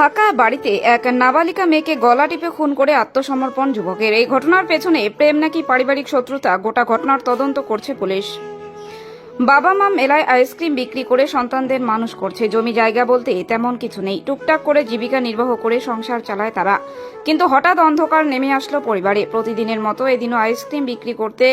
ফাঁকা বাড়িতে এক নাবালিকা মেয়েকে গলা টিপে খুন করে আত্মসমর্পণ যুবকের। এই ঘটনার পেছনে প্রেম নাকি পারিবারিক শত্রুতা? গোটা ঘটনার তদন্ত করছে পুলিশ। বাবা মা মেলায় আইসক্রিম বিক্রি করে সন্তানদের মানুষ করছে। জমি জায়গা বলতে তেমন কিছু নেই। টুকটাক করে জীবিকা নির্বাহ করে সংসার চালায় তারা। কিন্তু হঠাৎ অন্ধকার নেমে আসলো পরিবারে। প্রতিদিনের মতো এদিনও আইসক্রিম বিক্রি করতে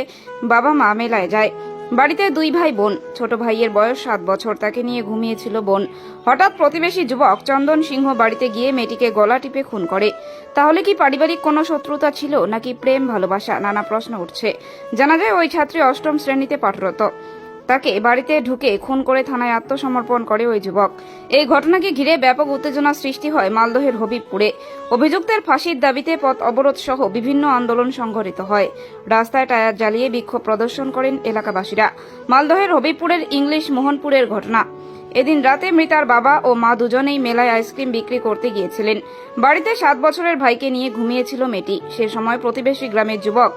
বাবা মা মেলায় যায়। বাড়িতে দুই ভাই বোন। ছোট ভাইয়ের বয়স সাত বছর, তাকে নিয়ে ঘুমিয়েছিল বোন। হঠাৎ প্রতিবেশী যুবক চন্দন সিংহ বাড়িতে গিয়ে মেয়েটিকে গলা টিপে খুন করে। তাহলে কি পারিবারিক কোনো শত্রুতা ছিল, নাকি প্রেম, ভালোবাসা, নানা প্রশ্ন উঠছে? জানা যায় ওই ছাত্রী অষ্টম শ্রেণীতে পাঠরত। তাকে বাড়িতে ঢুকে খুন করে থানায় আত্মসমর্পণ করে ওই যুবক। এই ঘটনাকে ঘিরে ব্যাপক উত্তেজনা সৃষ্টি হয় মালদহের হবিবপুরে। অভিযুক্তের ফাঁসির দাবিতে পথ অবরোধ সহ বিভিন্ন আন্দোলন সংঘটিত হয়। রাস্তায় টায়ার জ্বালিয়ে বিক্ষোভ প্রদর্শন করেন এলাকাবাসীরা। মালদহের হবিবপুরের ইংলিশ মোহনপুরের ঘটনা। এদিন রাতে মৃতার বাবা ও মা দুজনেই মেলায় আইসক্রিম বিক্রি করতে গিয়েছিলেন। বাড়িতে সাত বছরের ভাইকে নিয়ে ঘুমিয়েছিল মেয়েটি। সে সময় প্রতিবেশী গ্রামের যুবক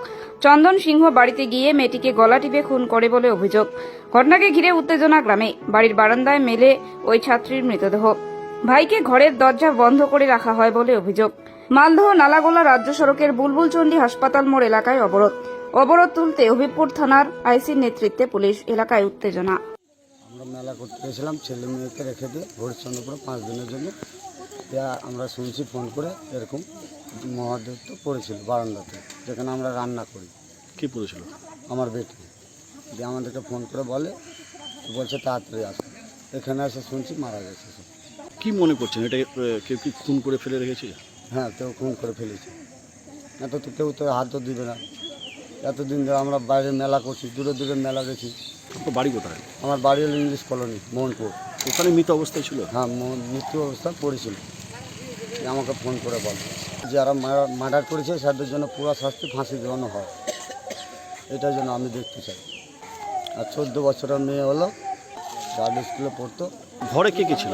চন্দন সিংহ বাড়িতে গিয়ে মেয়েটিকে গলা টিপে খুন করে বলে অভিযোগ। ঘটনাকে ঘিরে উত্তেজনা গ্রামে। বাড়ির বারান্দায় মেলে ওই ছাত্রীর মৃতদেহ। ভাইকে ঘরের দরজা বন্ধ করে রাখা হয় বলে অভিযোগ। মালদহ নালাগোলা রাজ্য সড়কের বুলবুলচন্ডী হাসপাতাল মোড় এলাকায় অবরোধ। অবরোধ তুলতে হবিবপুর থানার আইসির নেতৃত্বে পুলিশ এলাকায় উত্তেজনা। আমরা মেলা করতে গেছিলাম ছেলে মেয়েকে রেখে দিয়ে হরিশ্চন্দ্রপুরে পাঁচ দিনের জন্য। দিয়া আমরা শুনছি ফোন করে এরকম মহাদেব তো পড়েছিল বারান্দাতে যেখানে আমরা রান্না করি। কি পড়েছিল? আমার বেটি। দিয়ে আমাদেরকে ফোন করে বলে বলছে তাড়াতাড়ি আসো। এখানে এসে শুনছি মারা গেছে সে। কি মনে করছেন? এটা কেউ কি খুন করে ফেলে রেখেছে? হ্যাঁ কেউ খুন করে ফেলেছে। এত তো কেউ তো হাত তো দিবে না। এতদিন ধরে আমরা বাইরে মেলা করছি দূরে দূরে মেলা গেছি বাড়ি কোথায়? আমার বাড়ি হলো ইংলিশ কলোনি মোহনপুর। ওখানে মৃত অবস্থায় ছিল? হ্যাঁ মৃত্যু অবস্থা পড়েছিল। আমাকে ফোন করে বল যারা মার্ডার করেছে তাদের জন্য পুরো শাস্তি ফাঁসি দেওয়ানো হয়। এটার জন্য আমি দেখতে চাই। আর চোদ্দ বছরের মেয়ে হলো গার্ড স্কুলে পড়তো। ঘরে কে কে ছিল?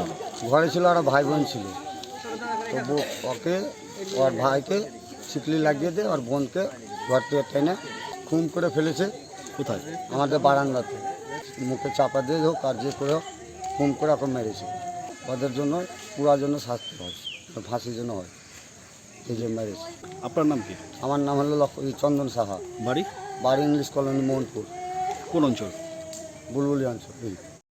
ঘরে ছিল আর ভাই বোন ছিল। তো ওকে ওর ভাইকে শিকলি লাগিয়ে দিয়ে ওর বোনকে ঘর থেকে টেনে খুন করে ফেলেছে। কোথায়? আমাদের বারান্দাতে। মুখে চাপা দিয়ে হোক আর যে করে হোক খুন করে এখন মেরেছে। ওদের জন্য পুরার জন্য শাস্তি হয় ফাঁসির জন্য হয় এই যে মেরেছে। আপনার নাম কি? আমার নাম হলো লক্ষ- এই চন্দন সাহা। বাড়ি? বাড়ি ইংলিশ কলোনি মোহনপুর। কোন অঞ্চল? বুলবুলি অঞ্চল